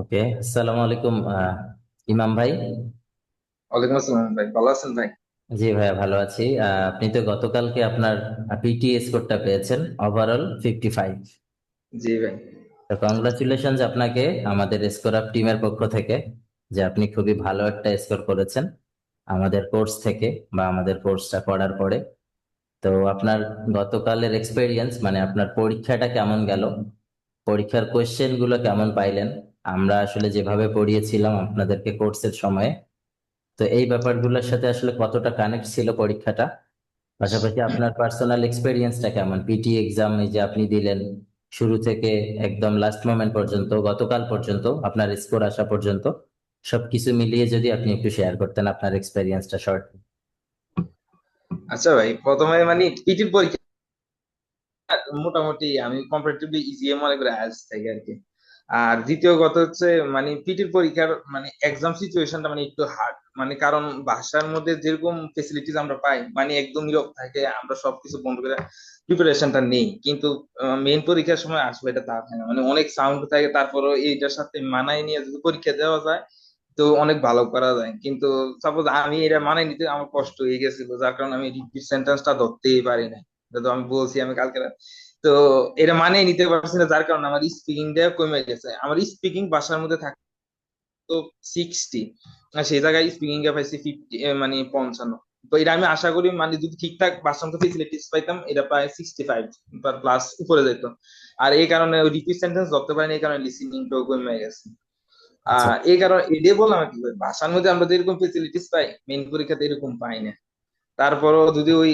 ওকে আসসালামু আলাইকুম ইমাম ভাই। ওয়ালাইকুম আসসালাম ভাই ভালো আছেন ভাই? জি ভাইয়া ভালো আছি। আপনি তো গতকালকে আপনার পিটি স্কোরটা পেয়েছেন ওভারঅল ফিফটি ফাইভ জি ভাই। তো কংগ্রাচুলেশন আপনাকে আমাদের স্কোর আপ টিমের পক্ষ থেকে যে আপনি খুবই ভালো একটা স্কোর করেছেন আমাদের কোর্স থেকে বা আমাদের কোর্সটা করার পরে। তো আপনার গতকালের এক্সপেরিয়েন্স মানে আপনার পরীক্ষাটা কেমন গেল? পরীক্ষার কোয়েশ্চেনগুলো কেমন পাইলেন? আমরা আসলে যেভাবে পড়িয়েছিলাম আপনাদেরকে কোর্সের সময়ে, তো এই ব্যাপারগুলোর সাথে আসলে কতটা কানেক্ট ছিল পরীক্ষাটা? পাশাপাশি আপনার পার্সোনাল এক্সপেরিয়েন্সটা কেমন? পিটি এক্সাম এই যে আপনি দিলেন, শুরু থেকে একদম লাস্ট মোমেন্ট পর্যন্ত, গতকাল পর্যন্ত, আপনার স্কোর আসা পর্যন্ত, সবকিছু মিলিয়ে যদি আপনি একটু শেয়ার করতেন আপনার এক্সপেরিয়েন্সটা শর্ট আচ্ছা ভাই, প্রথমে মানে পিটির পরীক্ষা মোটামুটি আমি কম্পারেটিভলি ইজি মনে করে আইএলটিএস থেকে আর কি। আর দ্বিতীয় কথা হচ্ছে মানে পিটির পরীক্ষার মানে এক্সাম সিচুয়েশনটা মানে একটু হার্ড মানে কারণ ভাষার মধ্যে যেরকম ফেসিলিটিস আমরা পাই মানে একদম নীরব থাকে, আমরা সবকিছু বন্ধ করে প্রিপারেশনটা নেই। কিন্তু মেইন পরীক্ষার সময় আসবে এটা তা না। মানে অনেক সাউন্ড থাকে, তারপরও এইটার সাথে মানায় নিয়ে যদি পরীক্ষা দেওয়া যায়, তো অনেক ভালো করা যায়। কিন্তু সাপোজ আমি এটা মানায় নিতে আমার কষ্ট হয়ে গেছিল, যার কারণে আমি রিপিট সেন্টেন্সটা ধরতেই পারি না তো আমি বলছি, আমি কালকে তো এটা মানিয়ে নিতে পারছি না যার কারণে আমার স্পিকিংটা কমে গেছে। আমার স্পিকিং বাসার মধ্যে থাকতো সিক্সটি আর সেই জায়গায় স্পিকিং এ পাইছি ফিফটি মানে পঞ্চান্ন। তো এটা আমি আশা করি মানে যদি ঠিকঠাক ভাষান্ত ফেসিলিটিস পাইতাম এটা প্রায় সিক্সটি ফাইভ প্লাস উপরে যেত। আর এই কারণে রিপিট সেন্টেন্স ধরতে পারিনি এই কারণে লিসেনিংটাও কমে গেছে। আচ্ছা। আহ এই কারণে এটাই বললাম আর কি ভাষার মধ্যে আমরা যেরকম ফেসিলিটিস পাই মেইন পরীক্ষাতে এরকম পাই না। তারপরও যদি ওই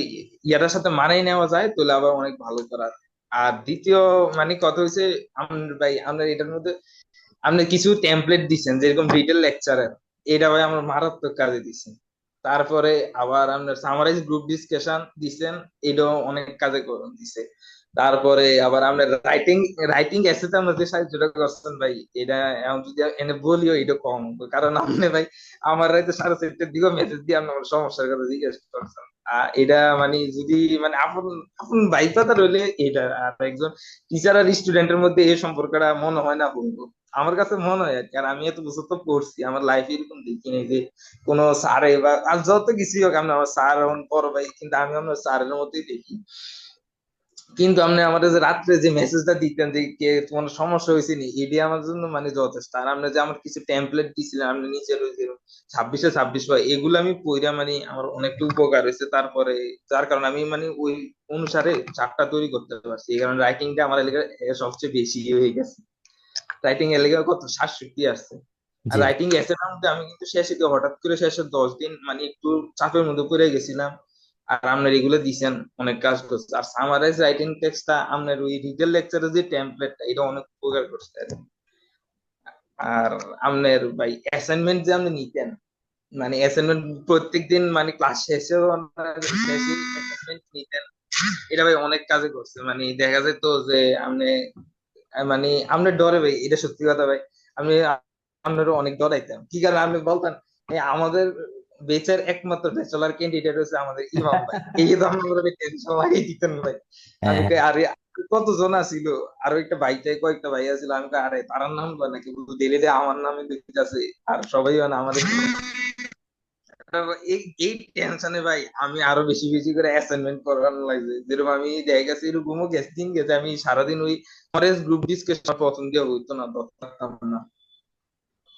ইয়াটার সাথে মানাই নেওয়া যায় তাহলে আবার অনেক ভালো করা যায়। আর দ্বিতীয় মানে কথা আমরা ভাই, আমরা এটার মধ্যে আপনি কিছু টেমপ্লেট দিচ্ছেন যেরকম ডিটেল লেকচারের এটা ভাই আমার মারাত্মক কাজে দিচ্ছেন তারপরে আবার আপনার সামারাইজ গ্রুপ ডিসকাশন দিচ্ছেন এটাও অনেক কাজে করে দিছে। তারপরে আবার আপনার রাইটিং রাইটিং এসেতে আমরা যে সাহায্যটা করছেন ভাই, এটা এখন যদি এনে বলিও, এটা কম। কারণ আপনি ভাই, আমার রাইতে সাড়ে চারটার দিকে মেসেজ দিয়ে আপনি আমার সমস্যার কথা জিজ্ঞেস করছেন। এটা মানে যদি মানে আপন আপন ভাইপাতা রইলে এটা, আর একজন টিচার আর স্টুডেন্টের মধ্যে এই সম্পর্কটা মনে হয় না বলব আমার কাছে মনে হয় আর। আমি এত বছর তো পড়ছি, আমার লাইফ এরকম দেখি নাই যে কোন স্যারে বা যত কিছুই হোক, আমি আমার স্যার বড় ভাই, কিন্তু আমি আমার স্যারের মতোই দেখি কিন্তু আপনি আমাদের যে রাত্রে যে মেসেজটা দিতেন যে কে তোমার সমস্যা হয়েছে নি এটি আমার জন্য মানে যথেষ্ট। আর আপনি যে আমার কিছু টেমপ্লেট দিছিলেন আপনি নিচের ওই যে ছাব্বিশে ছাব্বিশ পাই এগুলো আমি পড়া মানে আমার অনেকটা উপকার হয়েছে। তারপরে যার কারণে আমি মানে ওই অনুসারে চারটা তৈরি করতে পারছি। এই কারণে রাইটিংটা আমার এলাকায় সবচেয়ে বেশি হয়ে গেছে। রাইটিং এর লেগে কত সাতষট্টি আসছে। আর রাইটিং মধ্যে আমি কিন্তু শেষে হঠাৎ করে শেষে দশ দিন মানে একটু চাপের মধ্যে পড়ে গেছিলাম। আর আপনার এগুলো দিছেন, অনেক কাজ করছে। আর সামারাইজ রাইটিং টেক্সটটা আপনার ওই রিটেল লেকচারের যে টেমপ্লেটটা এটা অনেক উপকার করছে। আর আপনার ভাই অ্যাসাইনমেন্ট যে আপনি নিতেন মানে অ্যাসাইনমেন্ট প্রত্যেক দিন মানে ক্লাস শেষে অ্যাসাইনমেন্ট নিতেন, এটা ভাই অনেক কাজে করছে। মানে দেখা যেত যে আপনি মানে আপনার ডরে ভাই, এটা সত্যি কথা ভাই। আমি আপনারও অনেক ডরাইতাম। কি কারণে আপনি বলতেন আমাদের বেচের একমাত্র ব্যাচেলার ক্যান্ডিডেট হচ্ছে আমাদের ইমাম ভাই। এই তো আমরা টেনশন লাগিয়ে দিতেন ভাই। হ্যাঁ। আমি আরে কতজন আছিল? আরও একটা ভাইটাই কয়েকটা ভাই আছিল। আমি আরে তারার নাম কয় নাকি? দিলে দে আমার নামে দিতেছে আর সবাই মানে আমাদের এই এই টেনশনে ভাই আমি আরও বেশি বেশি করে অ্যাসাইনমেন্ট করানো লাগছে। যেরকম আমি দেখা গেছে এরকমও গেছে দিন গেছে। আমি সারাদিন ওই ফরেস্ট গ্রুপ ডিসকাশন দিয়ে হইতো না না।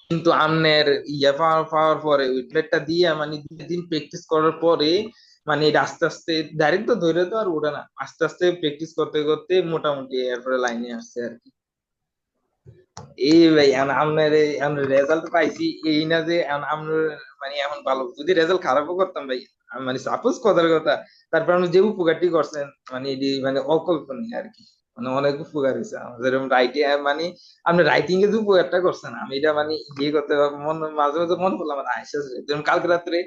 কিন্তু আমনের ইয়া পাওয়ার পাওয়ার পরে ওই প্লেটটা দিয়ে মানে দুই দিন প্র্যাকটিস করার পরে মানে এটা আস্তে আস্তে ডাইরেক্ট তো ধরে তো আর ওঠে না। আস্তে আস্তে প্র্যাকটিস করতে করতে মোটামুটি এরপরে লাইনে আসছে আর কি। এই ভাই আপনার রেজাল্ট পাইছি। এই না যে আপনার মানে এখন ভালো। যদি রেজাল্ট খারাপও করতাম ভাই মানে সাপোজ কথার কথা, তারপর আপনি যে উপকারটি করছেন মানে মানে অকল্পনীয় আর কি। মানে অনেক উপকার হয়েছে যেরকম রাইটিং মানে আপনি রাইটিং এ যে উপকারটা করছেন, আমি এটা মানে ইয়ে করতে মন, মাঝে মাঝে মনে করলাম আমার আইসা যেরকম কালকে রাত্রে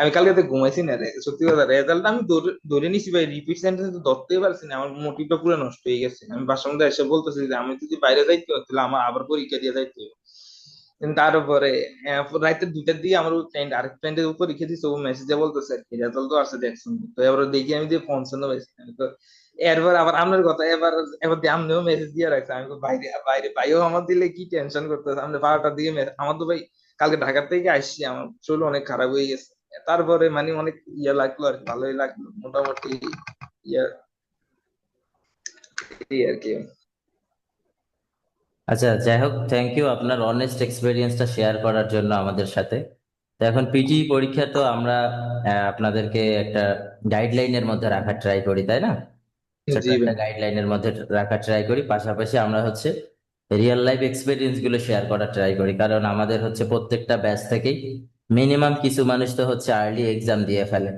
আমি কালকে রাতে ঘুমাইছি না সত্যি কথা রেজাল্ট আমি ধরে নিছি ভাই রিপিট সেন্টেন্স ধরতেই পারছি না, আমার মোটিভটা পুরো নষ্ট হয়ে গেছে। আমি বাসার মধ্যে এসে বলতেছি যে, আমি যদি বাইরে যাইতে তাহলে আমার আবার পরীক্ষা দিয়ে যাইতে হবে। তারপরে তার উপরে দুটার দিকে আমার ফ্রেন্ড আরেক ফ্রেন্ডের উপর রেখে দিচ্ছে ও মেসেজে বলতেছে আর কি রেজাল্ট তো আসছে দেখছেন তো এবার দেখি আমি দিয়ে পৌঁছানো পাইছি। তো এরপর আবার আপনার কথা, এবার এবার দিয়ে আপনিও মেসেজ দিয়ে রাখছেন আমি বাইরে বাইরে, ভাইও আমার দিলে কি টেনশন করতেছে? আপনি বারোটার দিকে আমার তো ভাই কালকে ঢাকা থেকে আসছি, আমার শরীর অনেক খারাপ হয়ে গেছে। তারপরে মানে অনেক ইয়ে লাগল আর ভালোই লাগল। মোটামুটি ইয়ে আর কি। আচ্ছা যাই হোক থ্যাংক ইউ আপনার অনেস্ট এক্সপিরিয়েন্সটা শেয়ার করার জন্য আমাদের সাথে। তো এখন পিটি পরীক্ষা তো আমরা আপনাদেরকে একটা গাইডলাইনের মধ্যে রাখার ট্রাই করি, তাই না? জি একটা গাইডলাইনের মধ্যে রাখার ট্রাই করি। পাশাপাশি আমরা হচ্ছে রিয়েল লাইফ এক্সপিরিয়েন্সগুলো শেয়ার করার ট্রাই করি। কারণ আমাদের হচ্ছে প্রত্যেকটা ব্যাচ থেকেই মিনিমাম কিছু মানুষ তো হচ্ছে আর্লি এক্সাম দিয়ে ফেলে।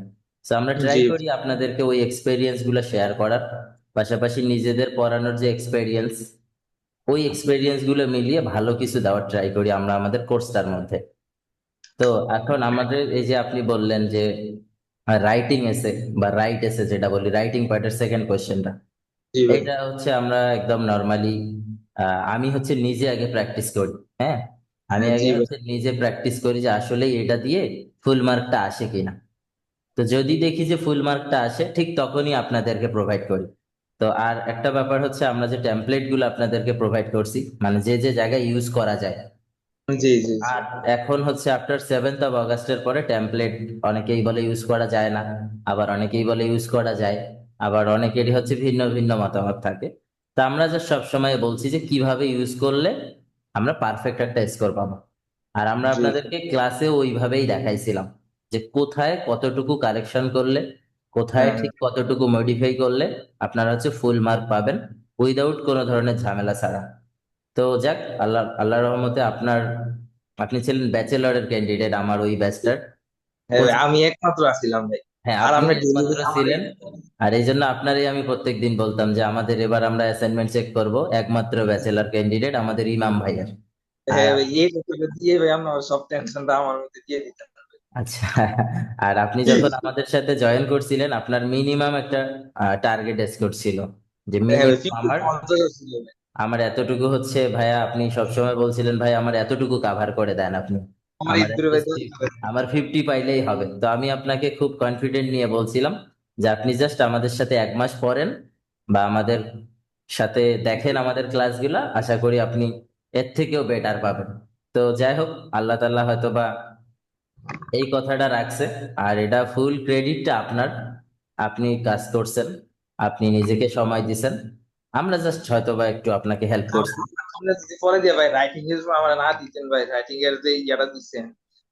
তো আমরা ট্রাই জি। করি আপনাদেরকে ওই এক্সপিরিয়েন্সগুলো শেয়ার করার। পাশাপাশি নিজেদের পড়ানোর যে এক্সপিরিয়েন্স ওই এক্সপিরিয়েন্সগুলো মিলিয়ে ভালো কিছু দেওয়ার ট্রাই করি আমরা আমাদের কোর্সটার মধ্যে। তো এখন আমাদের এই যে আপনি বললেন যে রাইটিং এসে বা রাইট এসে যেটা বলি রাইটিং পার্টের সেকেন্ড কোয়েশ্চেনটা এটা হচ্ছে আমরা একদম নর্মালি আমি হচ্ছে নিজে আগে প্র্যাকটিস করি হ্যাঁ? আমি হ্যাঁ, আগে হচ্ছে নিজে প্র্যাকটিস করি যে আসলে এটা দিয়ে ফুল মার্কটা আসে কিনা। তো যদি দেখি যে ফুল মার্কটা আসে ঠিক তখনই আপনাদেরকে প্রোভাইড করি। তো আর একটা ব্যাপার হচ্ছে আমরা যে টেমপ্লেটগুলো আপনাদেরকে প্রোভাইড করছি মানে যে যে জায়গায় ইউজ করা যায় জি জি আর এখন হচ্ছে আফটার সেভেন্থ অফ অগাস্টের পরে টেমপ্লেট অনেকেই বলে ইউজ করা যায় না আবার অনেকেই বলে ইউজ করা যায় আবার অনেকেরই হচ্ছে ভিন্ন ভিন্ন মতামত থাকে। তা আমরা যে সবসময় বলছি যে কীভাবে ইউজ করলে আমরা পারফেক্ট একটা স্কোর পাবো। আর আমরা আপনাদেরকে ক্লাসে ওইভাবেই দেখাইছিলাম যে কোথায় কতটুকু কারেকশন করলে কোথায় হ্যাঁ। ঠিক কতটুকু মডিফাই করলে আপনারা হচ্ছে ফুল মার্ক পাবেন উইদাউট কোনো ধরনের ঝামেলা ছাড়া। তো যাক আল্লাহ আল্লাহর রহমতে আপনার আপনি ছিলেন ব্যাচেলরের ক্যান্ডিডেট আমার ওই ব্যাচটার হ্যাঁ আমি একমাত্র আছিলাম ভাই। হ্যাঁ আর আপনি একমাত্র ছিলেন। আর এই জন্য আপনারই আমি প্রত্যেকদিন বলতাম যে আমাদের এবার আমরা অ্যাসাইনমেন্ট চেক করব একমাত্র ব্যাচেলর ক্যান্ডিডেট আমাদের ইমাম ভাইয়ের। হ্যাঁ এই দিয়ে ভাই আমরা সব টেনশনটা আমার মধ্যে দিয়ে দিতেন আচ্ছা আর আপনি যখন আমাদের সাথে জয়েন করছিলেন আপনার মিনিমাম একটা টার্গেট স্কোর ছিল যে হ্যাঁ মিনিমাম আমার ছিল ভাই। আমার এতটুকু হচ্ছে ভাইয়া আপনি সবসময় বলছিলেন ভাই আমার এতটুকু কাভার করে দেন আপনি। আমার আমার ফিফটি পাইলেই হবে। তো আমি আপনাকে খুব কনফিডেন্ট নিয়ে বলছিলাম যে আপনি জাস্ট আমাদের সাথে এক মাস পড়েন বা আমাদের সাথে দেখেন আমাদের ক্লাসগুলা আশা করি আপনি এর থেকেও বেটার পাবেন। তো যাই হোক আল্লাহ তাআলা হয়তো বা এই কথাটা রাখছে আর এটা ফুল ক্রেডিটটা আপনার। আপনি কাজ করছেন আপনি নিজেকে সময় দিছেন। আমরা জাস্ট হয়তো বা একটু আপনাকে হেল্প করছি। পরে দিয়ে ভাই রাইটিং এর আমরা না দিতেন ভাই। রাইটিং এর যে ইয়াটা দিচ্ছেন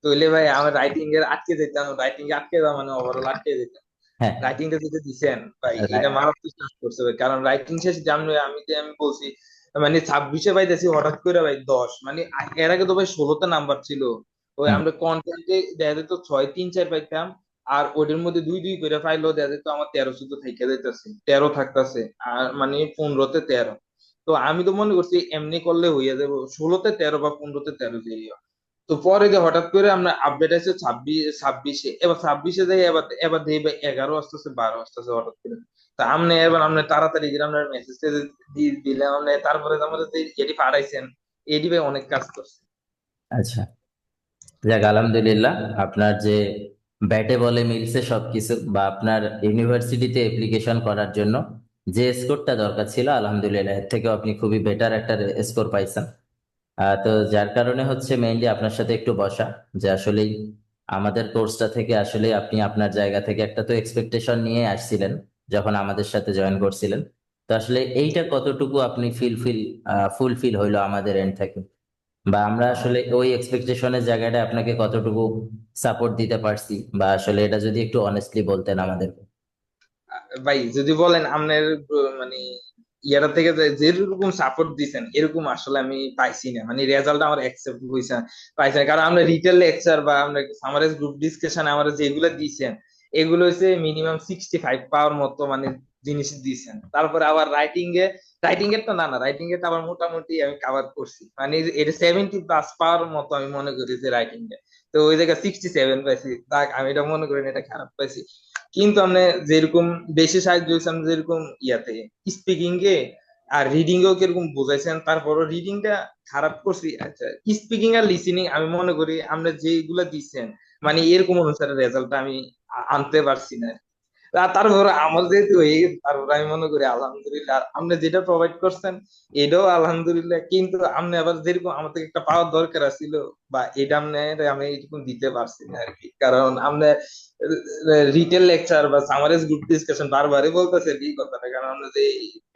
তাহলে ভাই আমার রাইটিং এর আটকে যেতাম রাইটিং আটকে যাওয়া মানে ওভারঅল আটকে যেতাম। হ্যাঁ। রাইটিং টা যেটা দিচ্ছেন ভাই. এটা মারাত্মক কাজ করছে ভাই। কারণ রাইটিং শেষ জানবে আমি যে আমি বলছি মানে ছাব্বিশে ভাই পাইতেছি হঠাৎ করে ভাই দশ। মানে এর আগে তো ভাই ষোলোতে নাম্বার ছিল। ওই আমরা কন্টেন্টে দেখা যেত ছয় তিন চার পাইতাম। আর ওইটার মধ্যে দুই দুই করে পাইলেও দেখা যেত, আমার তেরো চোদ্দ থেকে যাইতেছে, তেরো থাকতেছে, আর মানে পনেরোতে তেরো। তো আমি তো মনে করছি এমনি করলে হইয়া যাব ষোলোতে তেরো বা পনেরোতে তেরো যাইয়া তো পরে যে হঠাৎ করে আমরা আপডেট আছে ছাব্বিশ ছাব্বিশে, এবার ছাব্বিশে যাই, এবার এবার দেখি এগারো আসতেছে, বারো আসতেছে হঠাৎ করে। তা আপনি এবার আপনি তাড়াতাড়ি করে আপনার মেসেজ দিয়ে দিলাম আপনি তারপরে যে এটি পাঠাইছেন এটি ভাই অনেক কাজ করছে। আচ্ছা। যাক, আলহামদুলিল্লাহ, আপনার যে ব্যাটে বলে মিলছে সবকিছু বা আপনার ইউনিভার্সিটিতে অ্যাপ্লিকেশন করার জন্য যে স্কোরটা দরকার ছিল, আলহামদুলিল্লাহ, এর থেকেও আপনি খুবই বেটার একটা স্কোর পাইছেন। তো যার কারণে হচ্ছে মেইনলি আপনার সাথে একটু বসা যে আসলেই আমাদের কোর্সটা থেকে আসলে আপনি আপনার জায়গা থেকে একটা তো এক্সপেকটেশন নিয়ে আসছিলেন যখন আমাদের সাথে জয়েন করছিলেন। তো আসলে এইটা কতটুকু আপনি ফিল ফিল ফুলফিল হইল আমাদের এন্ড থেকে? বা আমরা আসলে ওই এক্সপেকটেশনের জায়গাটা আপনাকে কতটুকু সাপোর্ট দিতে পারছি বা আসলে এটা যদি একটু অনেস্টলি বলতেন আমাদেরকে। ভাই, যদি বলেন আপনার মানে ইয়ারা থেকে যেরকম সাপোর্ট দিছেন, এরকম আসলে আমি পাইছি না। মানে রেজাল্ট আমার অ্যাকসেপ্ট হয়েছে পাইছি না। কারণ আমরা রিটেল লেকচার বা আমরা সামারাইজ গ্রুপ ডিসকাশন আমরা যেগুলো দিয়েছেন এগুলো হচ্ছে মিনিমাম সিক্সটি ফাইভ পাওয়ার মতো মানে জিনিস দিয়েছেন তারপরে আবার রাইটিং এ রাইটিং এর তো না না রাইটিং এর আবার মোটামুটি আমি কভার করছি। মানে এটা সেভেন্টি প্লাস পাওয়ার মতো আমি মনে করি যে রাইটিং এ। তো ওই জায়গায় সিক্সটি সেভেন পাইছি আমি এটা মনে করি এটা খারাপ পাইছি। কিন্তু আমরা যেরকম বেশি সাহায্য হয়েছে আমরা যেরকম ইয়াতে স্পিকিং এ আর রিডিং এও কীরকম বুঝাইছেন, তারপরও রিডিংটা খারাপ করছি। আচ্ছা স্পিকিং আর লিসেনিং আমি মনে করি, আমরা যেগুলা দিচ্ছেন মানে এরকম অনুসারে রেজাল্ট আমি আনতে পারছি না। তারপর আমার যেহেতু হয়ে গেছে তারপর আমি মনে করি আলহামদুলিল্লাহ আপনি যেটা প্রোভাইড করছেন, এটাও আলহামদুলিল্লাহ, কিন্তু আপনি আবার যেরকম আমার থেকে একটা পাওয়ার দরকার ছিল বা এটা আপনি আমি এরকম দিতে পারছি না আর কি কারণ আপনি রিটেল লেকচার বা সামারাইজ গ্রুপ ডিসকাশন বারবারই বলতেছেন এই কথাটা, কারণ আমরা যে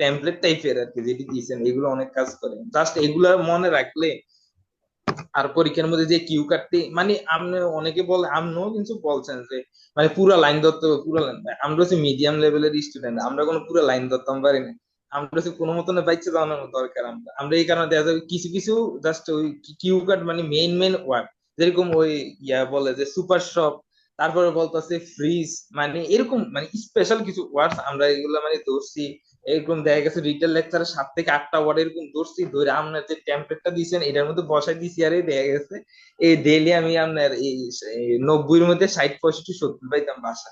টেমপ্লেট টাইপের আর কি যেটি দিয়েছেন, এগুলো অনেক কাজ করে। জাস্ট এগুলা মনে রাখলে আর পরীক্ষার মধ্যে যে কিউ কাটতে মানে আপনি অনেকে বলে আপনিও কিন্তু বলছেন যে মানে পুরা লাইন ধরতে হবে, পুরা লাইন আমরা হচ্ছে মিডিয়াম লেভেলের স্টুডেন্ট আমরা কোনো পুরো লাইন ধরতাম পারি না। আমরা হচ্ছে কোনো মতনে বাইচ্ছে জানানো দরকার আমরা আমরা এই কারণে দেখা যাবে কিছু কিছু জাস্ট ওই কিউ কাট মানে মেইন মেইন ওয়ার্ড যেরকম ওই ইয়া বলে যে সুপার শপ তারপরে বলতেছে ফ্রিজ মানে এরকম মানে স্পেশাল কিছু ওয়ার্ডস আমরা এগুলো মানে ধরছি। এরকম দেখা গেছে রিটেল লেকচারের সাত থেকে আটটা ওয়ার্ড এরকম ধরছি ধরে আপনার যে টেমপ্লেটটা দিয়েছেন এটার মধ্যে বসাই দিছি আর দেখা গেছে এই ডেইলি আমি আপনার এই নব্বইয়ের মধ্যে ষাট পঁয়ষট্টি সত্তর পাইতাম বাসা।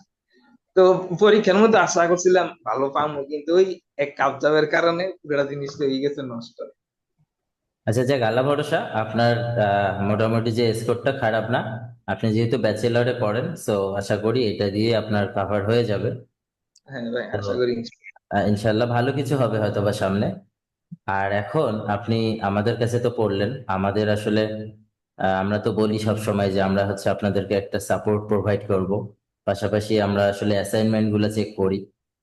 তো পরীক্ষার মধ্যে আশা করছিলাম ভালো পাবো কিন্তু ওই এক কাপ জাবের কারণে পুরোটা জিনিস হয়ে গেছে নষ্ট। আচ্ছা যাক আল্লাহ ভরসা আপনার মোটামুটি যে স্কোরটা খারাপ না আপনি যেহেতু ব্যাচেলরে পড়েন সো আশা করি এটা দিয়ে আপনার কাভার হয়ে যাবে। হ্যাঁ ভাই আশা করি ইনশাল্লাহ ভালো কিছু হবে হয়তো বা সামনে। আর এখন আপনি আমাদের কাছে তো পড়লেন আমাদের আসলে আমরা তো বলি সব সময় যে আমরা হচ্ছে আপনাদেরকে একটা সাপোর্ট প্রোভাইড করব। পাশাপাশি আমরা আসলে অ্যাসাইনমেন্টগুলো চেক করি।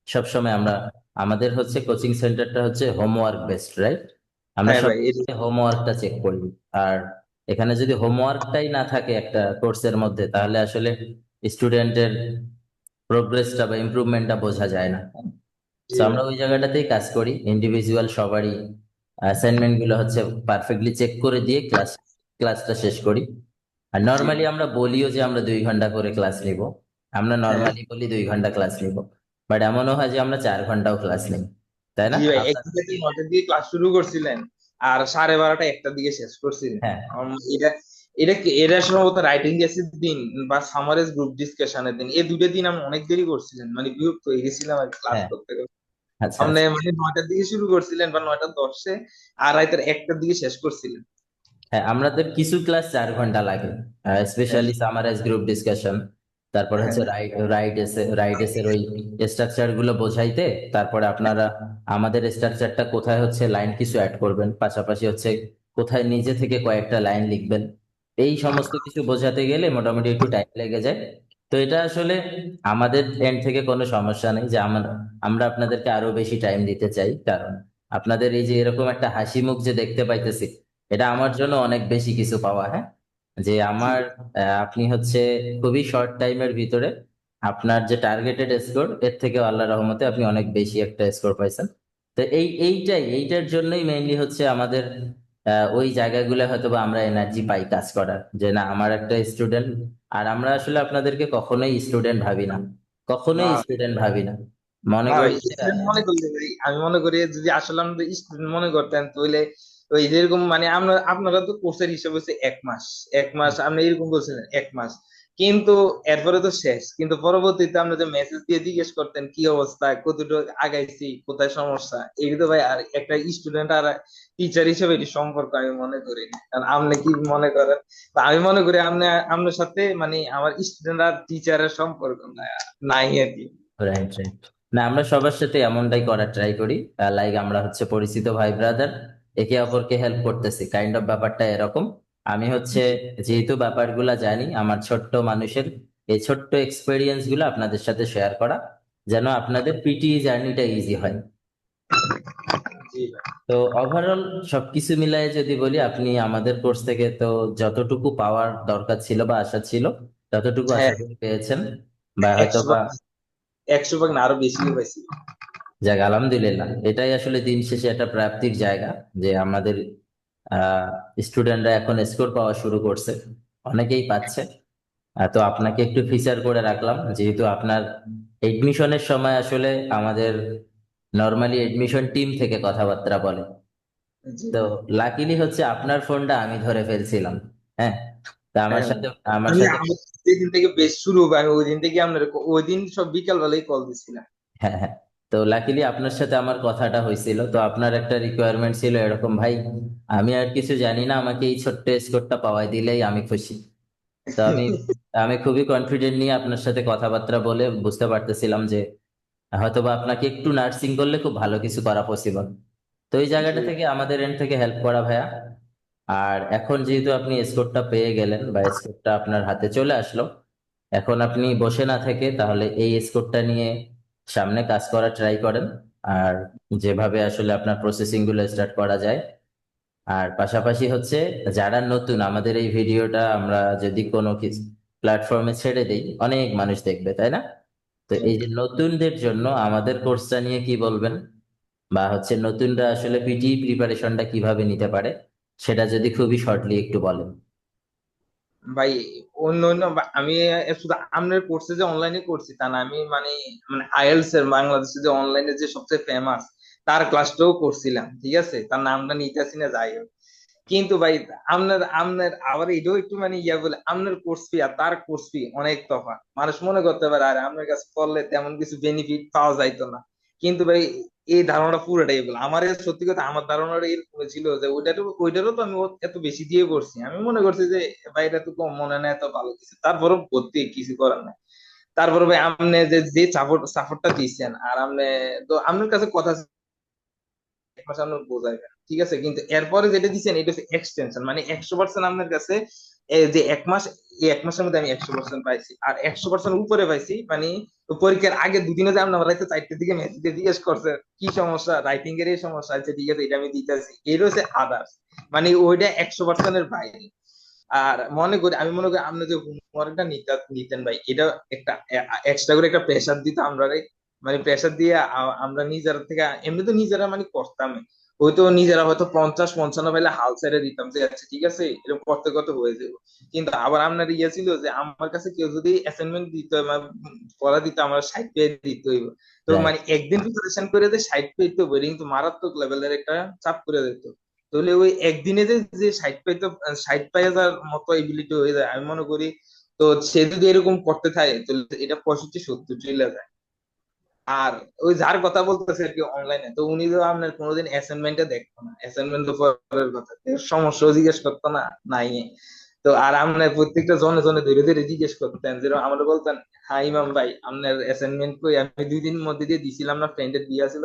সব সময় আমরা আমাদের হচ্ছে কোচিং সেন্টারটা হচ্ছে হোমওয়ার্ক বেসড রাইট আমরা হ্যাঁ হোমওয়ার্কটা চেক করি। আর এখানে যদি হোমওয়ার্কটাই না থাকে একটা কোর্সের মধ্যে তাহলে আসলে স্টুডেন্টের প্রোগ্রেসটা বা ইমপ্রুভমেন্টটা বোঝা যায় না। তো আমরা ওই জায়গাটাতেই কাজ করি। ইন্ডিভিজুয়াল সবারই অ্যাসাইনমেন্টগুলো হচ্ছে পারফেক্টলি চেক করে দিয়ে ক্লাস ক্লাসটা শেষ করি। আর নর্মালি আমরা বলিও যে আমরা দুই ঘণ্টা করে ক্লাস নিব। আমরা হ্যাঁ। নর্মালি বলি দুই ঘণ্টা ক্লাস নিব। বাট এমনও হয় যে আমরা চার ঘন্টাও ক্লাস নিই। তাই না? জি ভাই একদিকে কি দিকে ক্লাস শুরু করছিলেন আর সাড়ে বারোটা একটার দিকে শেষ করছিলেন। হ্যাঁ। এটা এটা এটা সম্ভবত রাইটিং এসের দিন বা সামারাইজ গ্রুপ ডিসকাশনের দিন। এই দুটো দিন আমি অনেক দেরি করছিলেন মানে বিরক্ত হয়ে গেছিলাম আর ক্লাস হ্যাঁ। করতে করতে। আচ্ছা আপনি আচ্ছা। মানে নয়টার দিকে শুরু করছিলেন বা নয়টা দশে আর রাতের একটার দিকে শেষ করছিলেন। হ্যাঁ আমাদের কিছু ক্লাস চার ঘণ্টা লাগে স্পেশালি সামারাইজ গ্রুপ ডিসকাশন তারপর হচ্ছে রাইট রাইট এসে রাইট এসের ওই স্ট্রাকচারগুলো বোঝাইতে তারপরে আপনারা আমাদের স্ট্রাকচারটা কোথায় হচ্ছে লাইন কিছু অ্যাড করবেন পাশাপাশি হচ্ছে কোথায় নিজে থেকে কয়েকটা লাইন লিখবেন। এই সমস্ত কিছু বোঝাতে গেলে মোটামুটি একটু টাইম লেগে যায়। তো এটা আসলে আমাদের এন্ড থেকে কোনো সমস্যা নেই যে আমরা আমরা আপনাদেরকে আরও বেশি টাইম দিতে চাই। কারণ আপনাদের এই যে এরকম একটা হাসি মুখ যে দেখতে পাইতেছি, এটা আমার জন্য অনেক বেশি কিছু পাওয়া হ্যাঁ? যে আমার আপনি হচ্ছে খুবই শর্ট টাইমের ভিতরে আপনার যে টার্গেটেড স্কোর এর থেকে আল্লাহ রহমতে আপনি অনেক বেশি একটা স্কোর পাইছেন। তো এই, এইটাই, এইটার জন্যই মেইনলি হচ্ছে আমাদের ওই জায়গাগুলো হয়তো বা আমরা এনার্জি পাই কাজ করার। যে না আমার একটা স্টুডেন্ট আর আমরা আসলে আপনাদেরকে কখনোই স্টুডেন্ট ভাবি না। কখনোই স্টুডেন্ট ভাবি না। মনে করি মনে করলে ভাই আমি মনে করি যদি আসলে আমাদের স্টুডেন্ট মনে করতেন তাহলে ওই যেরকম মানে আমরা আপনারা তো কোর্সের হিসাব হচ্ছে এক মাস। এক মাস আপনি এরকম বলছিলেন এক মাস। কিন্তু এরপরে তো শেষ। কিন্তু পরবর্তীতে আপনি যে মেসেজ দিয়ে জিজ্ঞেস করতেন, কি অবস্থা? কতটুকু আগাইছি? কোথায় সমস্যা? এগুলো ভাই, আর একটা স্টুডেন্ট আর টিচার হিসেবে এটি সম্পর্ক আমি মনে করি কারণ আপনি কি মনে করেন? আমি মনে করি আপনি, আপনার সাথে মানে আমার স্টুডেন্ট আর টিচারের সম্পর্ক নাই আর কি। না, আমরা সবার সাথে এমনটাই করার ট্রাই করি। লাইক আমরা হচ্ছে পরিচিত ভাই ব্রাদার একে অপরকে হেল্প করতেছি। কাইন্ড অফ ব্যাপারটা এরকম। আমি হচ্ছে যেহেতু ব্যাপারগুলা জানি আমার ছোট্ট মানুষের এই ছোট্ট এক্সপেরিয়েন্সগুলো আপনাদের সাথে শেয়ার করা যেন আপনাদের পিটি জার্নিটা ইজি হয়। তো ওভারঅল সবকিছু মিলাই যদি বলি আপনি আমাদের কোর্স থেকে তো যতটুকু পাওয়ার দরকার ছিল বা আশা ছিল ততটুকু আশা হ্যাঁ। করি পেয়েছেন বা হয়তো বা একশো ভাগ না আরও বেশি পাইছি যাক আলহামদুলিল্লাহ। এটাই আসলে দিন শেষে একটা প্রাপ্তির জায়গা যে আমাদের স্টুডেন্টরা এখন স্কোর পাওয়া শুরু করছে। অনেকেই পাচ্ছে। তো আপনাকে একটু ফিচার করে রাখলাম। যেহেতু আপনার এডমিশনের সময় আসলে আমাদের নর্মালি এডমিশন টিম থেকে কথাবার্তা বলে। তো লাকিলি হচ্ছে আপনার ফোনটা আমি ধরে ফেলছিলাম। হ্যাঁ? তা আমার হ্যাঁ। সাথে আমার আমি সাথে যেদিন থেকে বেশ শুরু হবে আমি ওই দিন থেকে আপনার ওই দিন সব বিকাল বেলায় কল দিছিলাম। হ্যাঁ হ্যাঁ। তো লাকিলি আপনার সাথে আমার কথাটা হয়েছিল। তো আপনার একটা রিকোয়ারমেন্ট ছিল এরকম, ভাই, আমি আর কিছু জানি না, আমাকে এই ছোট্ট স্কোরটা পাওয়াই দিলেই আমি খুশি। তো আমি আমি খুবই কনফিডেন্ট নিয়ে আপনার সাথে কথাবার্তা বলে বুঝতে পারতেছিলাম যে, হয়তোবা আপনাকে একটু নার্সিং করলে খুব ভালো কিছু করা পসিবল তো এই জায়গাটা থেকে আমাদের এন্ড থেকে হেল্প করা ভাইয়া। আর এখন যেহেতু আপনি স্কোরটা পেয়ে গেলেন বা স্কোরটা আপনার হাতে চলে আসলো, এখন আপনি বসে না থেকে তাহলে এই স্কোরটা নিয়ে সামনে কাজ করা ট্রাই করেন, আর যেভাবে আসলে আপনার প্রসেসিংগুলো স্টার্ট করা যায়। আর পাশাপাশি হচ্ছে, যারা নতুন, আমাদের এই ভিডিওটা আমরা যদি কোনো প্ল্যাটফর্মে ছেড়ে দিই, অনেক মানুষ দেখবে, তাই না? তো এই যে নতুনদের জন্য আমাদের কোর্সটা নিয়ে কি বলবেন? বা হচ্ছে নতুনরা আসলে পিটি প্রিপারেশনটা কীভাবে নিতে পারে? সেটা যদি খুবই শর্টলি একটু বলেন। ভাই, অন্য অন্য আমি শুধু আপনার কোর্সে যে অনলাইনে করছি, তা না, আমি মানে মানে আইএলস এর বাংলাদেশে যে অনলাইনে যে সবচেয়ে ফেমাস তার ক্লাসটাও করছিলাম, ঠিক আছে? তার নামটা নিতেছি না, যাই হোক। কিন্তু ভাই, আপনার আপনার, আবার এটাও একটু মানে ইয়া বলে, আপনার কোর্স ফি আর তার কোর্স ফি অনেক তফাৎ। মানুষ মনে করতে পারে, আর, আপনার কাছে করলে তেমন কিছু বেনিফিট পাওয়া যাইতো না। কিন্তু ভাই, এই ধারণাটা পুরোটাই বলে আমার সত্যি কথা, আমার ধারণাটা এরকম ছিল যে ওইটারও ওইটারও তো আমি এত বেশি দিয়ে করছি। আমি মনে করছি যে, ভাই, এটা তো কম, মনে নেই এত ভালো কিছু। তারপরও ভর্তি, কিছু করার নাই। তারপরে ভাই আপনি যে যে সাপোর্ট সাপোর্টটা দিয়েছেন, আর আপনি তো আপনার কাছে কথা এক মাস আপনার বোঝাইবে না। ঠিক আছে? কিন্তু এরপরে যেটা দিচ্ছেন এটা হচ্ছে এক্সটেনশন মানে একশো পার্সেন্ট আপনার কাছে যে এক মাস, এই এক মাসের মধ্যে আমি একশো পার্সেন্ট পাইছি। আর একশো পার্সেন্ট উপরে পাইছি মানে পরীক্ষার আগে দুদিনে যে আপনার রাইতে চারটের দিকে মেসেজে জিজ্ঞেস করছে, কি সমস্যা? রাইটিং এর এই সমস্যা? আছে ঠিক আছে, এটা আমি দিতেছি। এটা হচ্ছে আদার্স মানে ওইটা একশো পার্সেন্টের বাইরে। আর মনে করি, আমি মনে করি আপনি যে হোমওয়ার্কটা নিতেন ভাই, এটা একটা এক্সট্রা করে একটা প্রেশার দিত আমরা মানে প্রেশার দিয়ে আমরা নিজেরা থেকে এমনি তো নিজেরা মানে করতাম হয়তো নিজেরা হয়তো পঞ্চাশ পঞ্চান্ন পাইলে হাল ছেড়ে দিতাম যে আচ্ছা ঠিক আছে এরকম করতে করতে হয়ে যাবে। কিন্তু আবার আপনার ইয়ে ছিল যে আমার কাছে কেউ যদি অ্যাসাইনমেন্ট দিত পড়া দিত আমার ষাট পেয়ে দিতে হইব। তো মানে একদিন প্রিপারেশন করে যে পেতে হবে। এটা কিন্তু মারাত্মক লেভেলের একটা চাপ করে দিত। তাহলে ওই একদিনে যে যে ষাট পাইতে ষাট পাই হাজার মতো এবিলিটি হয়ে যায়। আমি মনে করি তো সে যদি এরকম করতে থাকে তাহলে এটা পঁয়ষট্টি সত্তর চলে যায়। আর ওই যার কথা বলতেছে আর কি অনলাইনে তো উনি তো আপনার কোনোদিন অ্যাসাইনমেন্টে দেখতো না। অ্যাসাইনমেন্ট পরের কথা। সমস্যা জিজ্ঞেস করতো না, নাই। তো আর আপনার প্রত্যেকটা জনে জনে ধীরে ধীরে জিজ্ঞেস করতেন যেরকম আমরা বলতেন হ্যাঁ ইমাম ভাই, আপনার অ্যাসাইনমেন্ট কই? আমি দুই দিন মধ্যে দিয়ে দিছিলাম না ফ্রেন্ডের দিয়া ছিল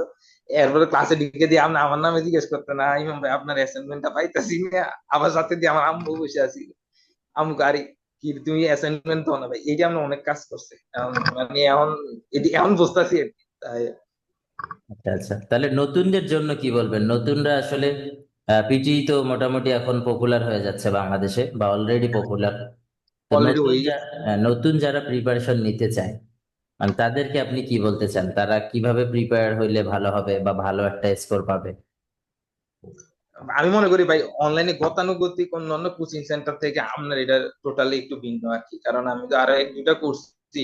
এরপরে ক্লাসে ঢুকে দিয়ে আপনি আমার নামে জিজ্ঞেস করতেন হ্যাঁ ইমাম ভাই, আপনার অ্যাসাইনমেন্টটা পাইতাছি না। আবার সাথে দিয়ে আমার আম্মু বসে আছি আম্মু গাড়ি কি তুমি অ্যাসাইনমেন্ট দাও না ভাই? আমরা অনেক কাজ করছে। মানে এখন এটি এখন বুঝতেছি তাই। আচ্ছা আচ্ছা। তাহলে নতুনদের জন্য কি বলবেন? নতুনরা আসলে পিটি তো মোটামুটি এখন পপুলার হয়ে যাচ্ছে বাংলাদেশে বা অলরেডি পপুলার নতুন হ্যাঁ, নতুন যারা প্রিপারেশন নিতে চায় মানে তাদেরকে আপনি কি বলতে চান? তারা কীভাবে প্রিপেয়ার হইলে ভালো হবে বা ভালো একটা স্কোর পাবে? আমি মনে করি ভাই অনলাইনে গতানুগতিক অন্যান্য কোচিং সেন্টার থেকে আপনার এটা টোটালি একটু ভিন্ন আর কি। কারণ আমি তো আরও এক দুটা করছি।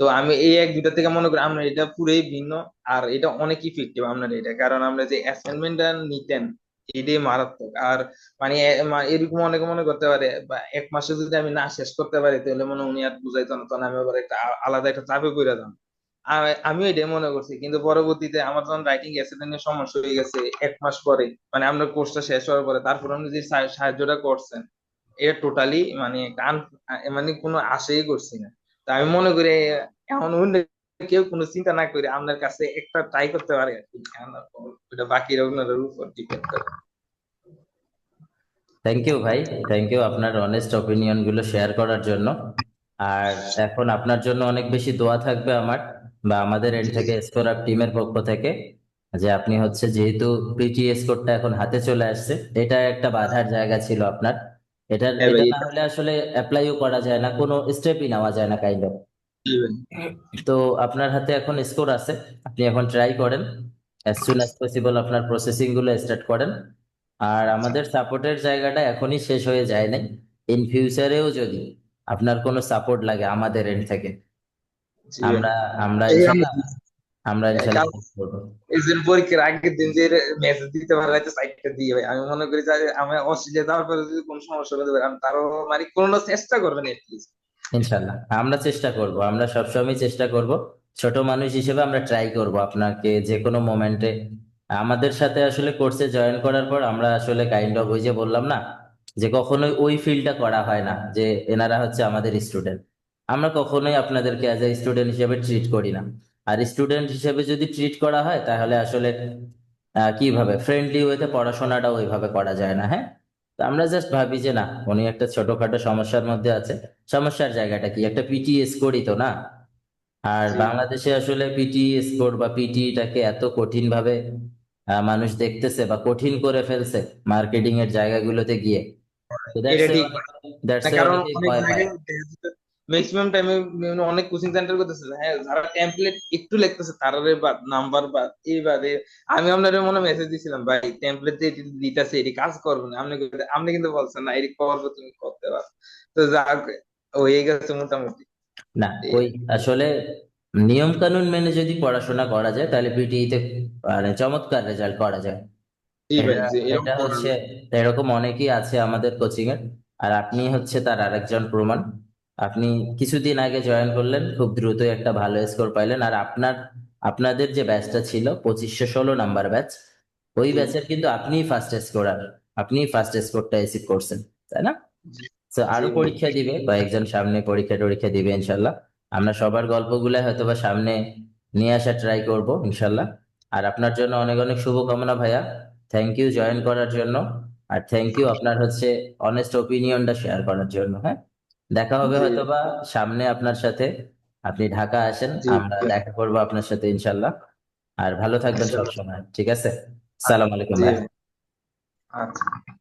তো আমি এই এক দুটা থেকে মনে করি আপনার এটা পুরোই ভিন্ন আর এটা অনেক ইফেক্টিভ আপনার এটা। কারণ আমরা যে অ্যাসাইনমেন্টটা নিতেন, এটাই মারাত্মক। আর মানে এরকম অনেকে মনে করতে পারে, বা এক মাসে যদি আমি না শেষ করতে পারি, তাহলে মনে উনি আর বুঝাইতো না তখন আমি আবার একটা আলাদা একটা চাপে পড়ে যাম আ- আমিও এটাই মনে করছি, কিন্তু পরবর্তীতে আমার যখন রাইটিং অ্যাসিডেন্টের সমস্যা হয়ে গেছে এক মাস পরে মানে আপনার কোর্সটা শেষ হওয়ার পরে, তারপর আপনি যে সাহায্যটা করছেন, এটা টোটালি মানে কান মানে কোনো আশাই করছি না। তো আমি মনে করি এমন অন্য কেউ কোনো চিন্তা না করে আপনার কাছে একটা ট্রাই করতে পারে ওটা বাকি রোগনার উপর ডিপেন্ড করে। থ্যাংক ইউ ভাই। থ্যাংক ইউ আপনার অনেস্ট অপিনিয়নগুলো শেয়ার করার জন্য। আর এখন আপনার জন্য অনেক বেশি দোয়া থাকবে আমার। বা আমাদের এন্ড থেকে স্কোর আপ টিমের পক্ষ থেকে যে আপনি হচ্ছে যেহেতু প্রিটি স্কোরটা এখন হাতে চলে আসছে এটা একটা বাধার জায়গা ছিল আপনার। এটা হ্যাঁ এটা ভাই, না হলে আসলে অ্যাপ্লাইও করা যায় না কোনো স্টেপই নেওয়া যায় না কাইন্ড অফ তো আপনার হাতে এখন স্কোর আছে আপনি এখন ট্রাই করেন। অ্যাজ সুন অ্যাজ পসিবল আপনার প্রসেসিংগুলো স্টার্ট করেন। আর আমাদের সাপোর্টের জায়গাটা এখনই শেষ হয়ে যায় নাই। ইন ফিউচারেও যদি আপনার কোনো সাপোর্ট লাগে আমাদের এন্ড থেকে। আমরা আমরা এই ইনশাল্লাহ আমি- আমরা ইনশাল্লাহ কাল- help করব। এই যে পরীক্ষার আগের দিন যে মেসেজ দিতে পারে তো সাইটটা দিয়ে ভাই। আমি মনে করি যে আমি অস্ট্রেলিয়া যাওয়ার পরে যদি কোনো সমস্যা হতে পারে আমি তারও মানে কোনো চেষ্টা করবেন এটলিস্ট আমরা চেষ্টা করব আমরা সবসময় চেষ্টা করব। ছোট মানুষ হিসেবে আমরা ট্রাই করব আপনাকে যে কোনো মোমেন্টে আমাদের সাথে আসলে কোর্সে জয়েন করার পর আমরা আসলে কাইন্ড অফ ওই যে বললাম না যে কখনোই ওই ফিলটা করা হয় না যে এনারা হচ্ছে আমাদের স্টুডেন্ট আমরা কখনোই আপনাদেরকে অ্যাজ এ স্টুডেন্ট হিসেবে ট্রিট করি না। আর স্টুডেন্ট হিসেবে যদি ট্রিট করা হয় তাহলে আসলে কীভাবে? ফ্রেন্ডলি ওয়েতে পড়াশোনাটা ওইভাবে করা যায় না হ্যাঁ? তো আমরা জাস্ট ভাবি যে না উনি একটা ছোটখাটো সমস্যার মধ্যে আছে। সমস্যার জায়গাটা কি? একটা পিটি স্কোরই তো না? আর বাংলাদেশে আসলে পিটি স্কোর বা পিটিটাকে এত কঠিন ভাবে মানুষ দেখতেছে বা কঠিন করে ফেলছে মার্কেটিং এর জায়গাগুলোতে গিয়ে। দ্যাটস ম্যাক্সিমাম টাইমে অনেক কোচিং সেন্টার করতেছে। হ্যাঁ যারা টেমপ্লেট একটু লিখতেছে তারারে বাদ নাম্বার বাদ এই বাদ আমি আপনার মনে মেসেজ দিছিলাম ভাই টেমপ্লেট যে দিতেছে এটি কাজ করবে না। আপনি আপনি কিন্তু বলছেন না এটি করব তুমি করতে পারো। তো যাক হয়ে গেছে মোটামুটি। না ওই আসলে নিয়ম কানুন মেনে যদি পড়াশোনা করা যায় তাহলে পিটিইতে মানে চমৎকার রেজাল্ট করা যায়। এটা হচ্ছে এরকম অনেকেই আছে আমাদের কোচিং এর। আর আপনি হচ্ছে তার আরেকজন প্রমাণ। আপনি কিছুদিন আগে জয়েন করলেন খুব দ্রুতই একটা ভালো স্কোর পাইলেন। আর আপনার আপনাদের যে ব্যাচটা ছিল পঁচিশশো ষোলো নাম্বার ব্যাচ ওই ব্যাচের কিন্তু আপনিই ফার্স্ট স্কোরার আপনি ফার্স্ট স্কোরটা এসিভ করছেন তাই না? তো আরও পরীক্ষা দিবে কয়েকজন সামনে পরীক্ষা টরীক্ষা দিবে ইনশাল্লাহ। আমরা সবার গল্পগুলো হয়তো বা সামনে নিয়ে আসা ট্রাই করব ইনশাল্লাহ। আর আপনার জন্য অনেক অনেক শুভকামনা ভাইয়া। থ্যাংক ইউ জয়েন করার জন্য। আর থ্যাংক ইউ আপনার হচ্ছে অনেস্ট ওপিনিয়নটা শেয়ার করার জন্য হ্যাঁ? দেখা হবে। হয়তো বা সামনে আপনার সাথে। আপনি ঢাকা আসেন আমরা দেখা করব আপনার সাথে ইনশাল্লাহ। আর ভালো থাকবেন সব সবসময় ঠিক আছে? সালাম আলাইকুম ভাই। আচ্ছা।